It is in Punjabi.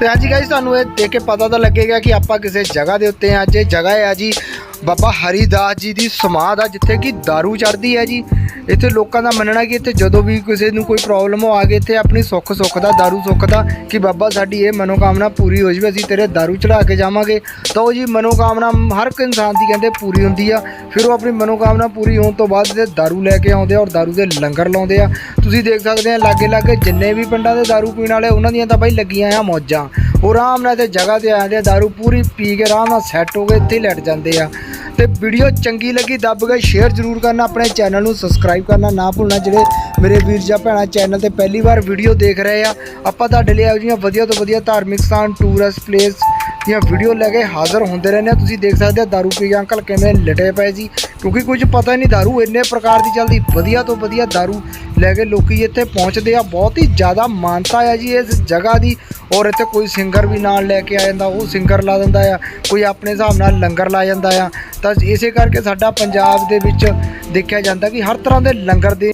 ਤੇ ਅੱਜ ਗਾਇਸ ਤੁਹਾਨੂੰ ਇਹ ਦੇਖ ਕੇ ਪਤਾ ਤਾਂ ਲੱਗੇਗਾ ਕਿ ਆਪਾਂ ਕਿਸੇ ਜਗ੍ਹਾ ਦੇ ਉੱਤੇ ਹਾਂ, ਅੱਜ ਇਹ ਜਗ੍ਹਾ ਹੈ ਜੀ ਬਾਬਾ ਹਰੀਦਾਸ ਜੀ ਦੀ ਸਮਾਧ ਆ ਜਿੱਥੇ ਕਿ दारू ਚੜਦੀ ਹੈ ਜੀ ਇੱਥੇ ਲੋਕਾਂ ਦਾ ਮੰਨਣਾ ਕਿ ਇੱਥੇ ਜਦੋਂ ਵੀ ਕਿਸੇ ਨੂੰ ਕੋਈ ਪ੍ਰੋਬਲਮ ਹੋ ਆ ਗਈ ਇੱਥੇ ਆਪਣੀ ਸੁੱਖ ਸੁੱਖ ਦਾ दारू ਸੁੱਖ ਦਾ ਕਿ ਬਾਬਾ ਸਾਡੀ ਇਹ ਮਨੋਕਾਮਨਾ ਪੂਰੀ ਹੋ ਜਾਵੇ ਅਸੀਂ ਤੇਰੇ दारू ਚੜਾ ਕੇ ਜਾਵਾਂਗੇ ਤਾਂ ਉਹ ਜੀ ਮਨੋਕਾਮਨਾ ਹਰ ਇੱਕ ਇਨਸਾਨ ਦੀ ਕਹਿੰਦੇ ਪੂਰੀ ਹੁੰਦੀ ਆ ਫਿਰ ਉਹ ਆਪਣੀ ਮਨੋਕਾਮਨਾ ਪੂਰੀ ਹੋਣ ਤੋਂ ਬਾਅਦ ਤੇ दारू ਲੈ ਕੇ ਆਉਂਦੇ ਆ ਔਰ दारू ਦੇ ਲੰਗਰ ਲਾਉਂਦੇ ਆ ਤੁਸੀਂ ਦੇਖ ਸਕਦੇ ਆ ਲਾਗੇ ਲਾਗੇ ਜਿੰਨੇ ਵੀ ਪਿੰਡਾਂ ਦੇ दारू ਪੀਣ ਵਾਲੇ ਉਹਨਾਂ ਦੀਆਂ ਤਾਂ ਬਾਈ ਲੱਗੀਆਂ ਆ ਮੌਜਾਂ ਉਹ ਆਰਾਮ ਨਾਲ ਤੇ ਜਗ੍ਹਾ ਤੇ ਆਉਂਦੇ ਆ दारू ਪੂਰੀ ਪੀ ਕੇ ਆਰਾਮ ਨਾਲ ਸੈੱਟ ਹੋ ਕੇ ਇੱਥੇ ਹੀ ਲੈਟ ਜਾਂਦੇ ਆ ਤੇ ਵੀਡੀਓ ਚੰਗੀ ਲੱਗੀ ਦੱਬ ਕੇ ਸ਼ੇਅਰ ਜ਼ਰੂਰ ਕਰਨਾ, ਆਪਣੇ ਚੈਨਲ ਨੂੰ ਸਬਸਕ੍ਰਾਈਬ ਕਰਨਾ ਨਾ ਭੁੱਲਣਾ। ਜਿਹੜੇ ਮੇਰੇ ਵੀਰ ਜਾਂ ਭੈਣਾਂ ਚੈਨਲ ਤੇ ਪਹਿਲੀ ਵਾਰ ਵੀਡੀਓ ਦੇਖ ਰਹੇ ਆ, ਆਪਾਂ ਤੁਹਾਡੇ ਲਈ ਇਹੋ ਜਿਹੀਆਂ ਵਧੀਆ ਤੋਂ ਵਧੀਆ ਧਾਰਮਿਕ ਸਥਾਨ ਟੂਰਿਸਟ ਪਲੇਸ ਦੀਆਂ ਵੀਡੀਓ ਲੈ ਕੇ ਹਾਜ਼ਰ ਹੁੰਦੇ ਰਹਿੰਦੇ ਆ ਤੁਸੀਂ ਦੇਖ ਸਕਦੇ ਆ दारू ਪੀ ਕੇ ਅੰਕਲ ਕਿਵੇਂ ਲਟੇ ਪਏ ਸੀ ਕਿਉਂਕਿ ਕੁਝ ਪਤਾ ਹੀ ਨਹੀਂ दारू ਇੰਨੇ ਪ੍ਰਕਾਰ ਦੀ ਚੱਲਦੀ ਵਧੀਆ ਤੋਂ ਵਧੀਆ दारू ਲੈ ਕੇ ਲੋਕੀ ਇੱਥੇ ਪਹੁੰਚਦੇ ਆ ਬਹੁਤ ਹੀ ਜ਼ਿਆਦਾ ਮਾਨਤਾ ਆ ਜੀ ਇਸ ਜਗ੍ਹਾ ਦੀ ਔਰ ਇੱਥੇ ਕੋਈ ਸਿੰਗਰ ਵੀ ਨਾਲ ਲੈ ਕੇ ਆ ਜਾਂਦਾ ਉਹ ਸਿੰਗਰ ਲਾ ਦਿੰਦਾ ਆ ਕੋਈ ਆਪਣੇ ਹਿਸਾਬ ਨਾਲ ਲੰਗਰ ਲਾ ਜਾਂਦਾ ਆ ਤਾਂ ਇਸੇ ਕਰਕੇ ਸਾਡਾ ਪੰਜਾਬ ਦੇ ਵਿੱਚ ਦੇਖਿਆ ਜਾਂਦਾ ਕਿ ਹਰ ਤਰ੍ਹਾਂ ਦੇ ਲੰਗਰ ਦੇ